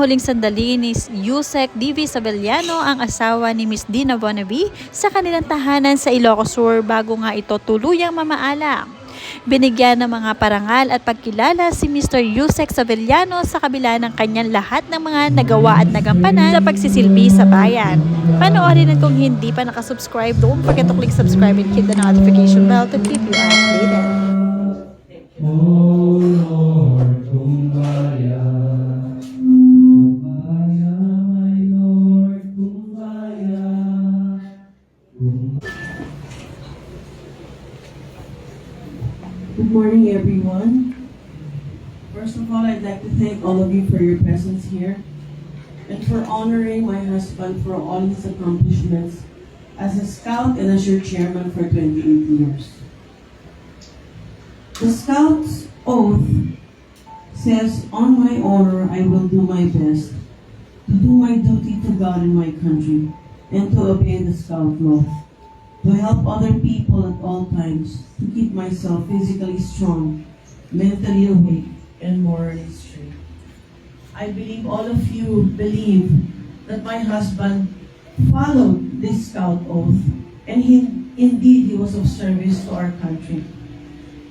huling sandali ni Yusek D.V. Sabeliano ang asawa ni Miss Dina Bonaby sa kanilang tahanan sa Ilocos Sur bago nga ito tuluyang mamaalam. Binigyan ng mga parangal at pagkilala si Mr. Yusek Sabeliano sa kabila ng kanyang lahat ng mga nagawa at nagampanan sa pagsisilbi sa bayan. Panoorin at kung hindi pa nakasubscribe, don't forget to click subscribe and hit the notification bell to keep you updated. Oh Lord. Kumbaya, Good morning, everyone. First of all, I'd like to thank all of you for your presence here and for honoring my husband for all his accomplishments as a scout and as your chairman for 28 years. The scout's oath says, On my honor, I will do my best to do my duty to God and my country and to obey the scout law to help other people at all times, to keep myself physically strong, mentally awake, and morally straight. I believe all of you believe that my husband followed this scout oath, and he, indeed he was of service to our country.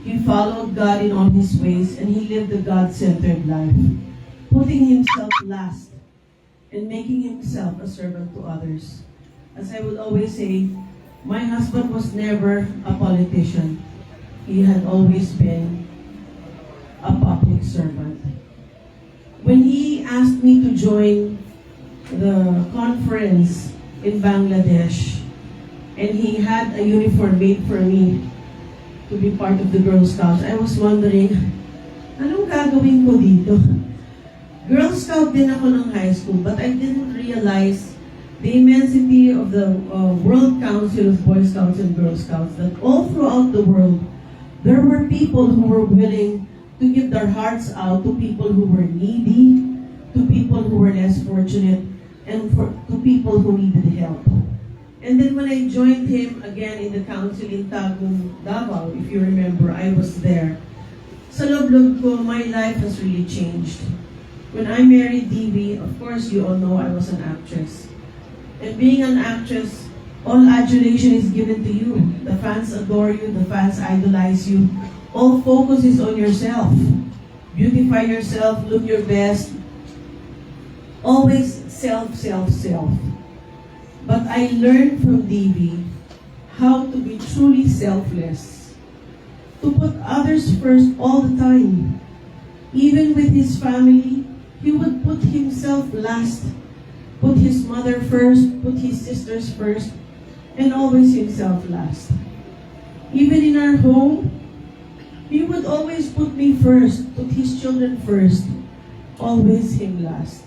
He followed God in all his ways, and he lived a God-centered life, putting himself last and making himself a servant to others. As I would always say, my husband was never a politician. He had always been a public servant. When he asked me to join the conference in Bangladesh, and he had a uniform made for me to be part of the Girl Scouts, I was wondering, anong gagawin ko dito? Girl Scout din ako ng high school, but I didn't realize the immensity of the uh, World Council of Boy Scouts and Girl Scouts, that all throughout the world, there were people who were willing to give their hearts out to people who were needy, to people who were less fortunate, and for, to people who needed help. And then when I joined him again in the council in Tagum, Davao, if you remember, I was there. Sa loob-loob ko, my life has really changed. When I married DB, of course, you all know I was an actress. And being an actress, all adulation is given to you. The fans adore you, the fans idolize you. All focus is on yourself. Beautify yourself, look your best. Always self, self, self. But I learned from DB how to be truly selfless. To put others first all the time. Even with his family, he would put himself last put his mother first, put his sisters first, and always himself last. Even in our home, he would always put me first, put his children first, always him last.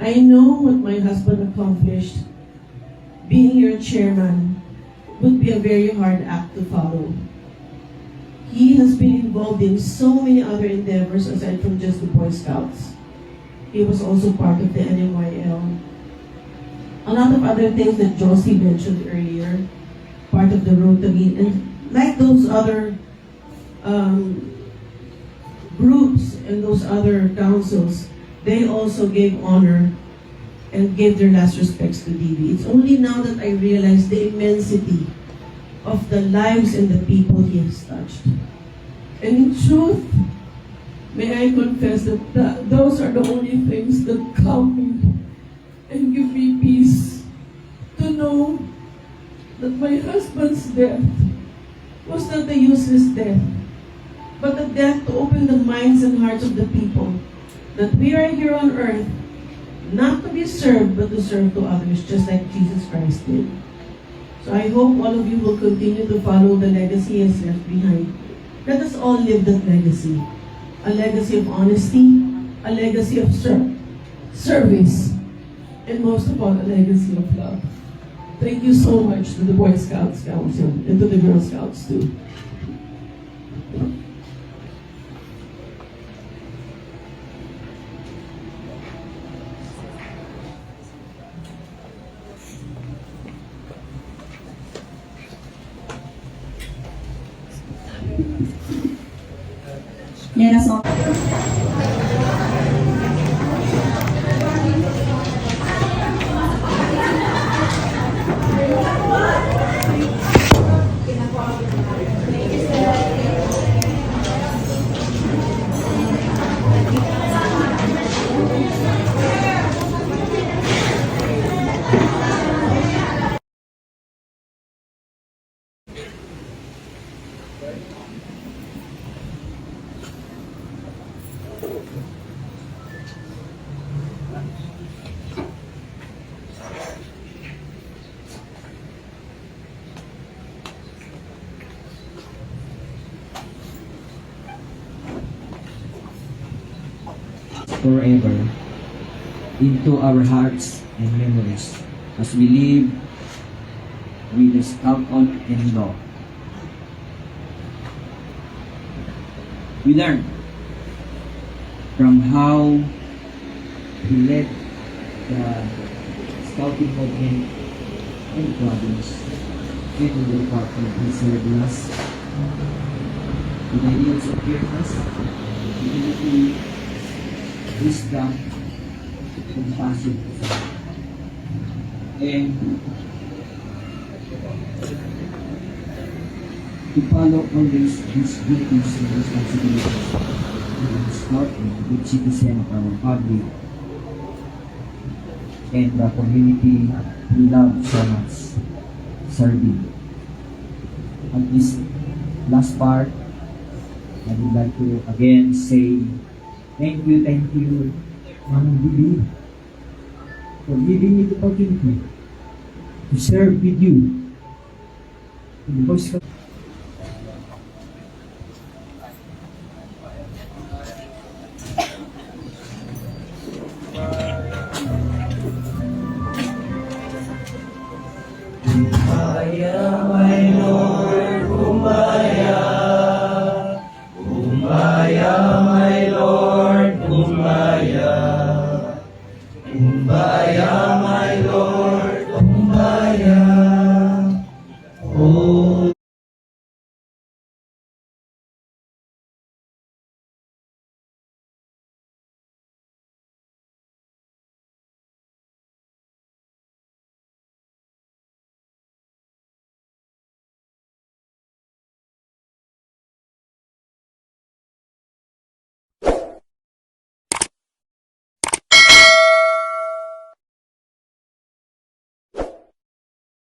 I know what my husband accomplished. Being your chairman would be a very hard act to follow. He has been involved in so many other endeavors aside from just the Boy Scouts. He was also part of the NMYL. A lot of other things that Josie mentioned earlier, part of the Rotary, and like those other um, groups and those other councils, they also gave honor and gave their last respects to DB. It's only now that I realize the immensity of the lives and the people he has touched. And in truth, May I confess that, those are the only things that calm me and give me peace to know that my husband's death was not a useless death, but a death to open the minds and hearts of the people that we are here on earth not to be served, but to serve to others, just like Jesus Christ did. So I hope all of you will continue to follow the legacy he has left behind. Let us all live that legacy a legacy of honesty, a legacy of ser- service, and most of all, a legacy of love. Thank you so much to the Boy Scouts Council and to the Girl Scouts too. Let us all forever into our hearts and memories as we live with the scout on and law. We learn from how he led the scouting movement in province and in the department he served us with ideals of fairness, humility, wisdom, compassion, and to follow always his duties and responsibilities. To be smart and good citizen of our public and the community we love so much serving. At this last part, I would like to again say thank you, thank you, Ma'am Bibi, for giving me the opportunity to serve with you in the Kumbaya,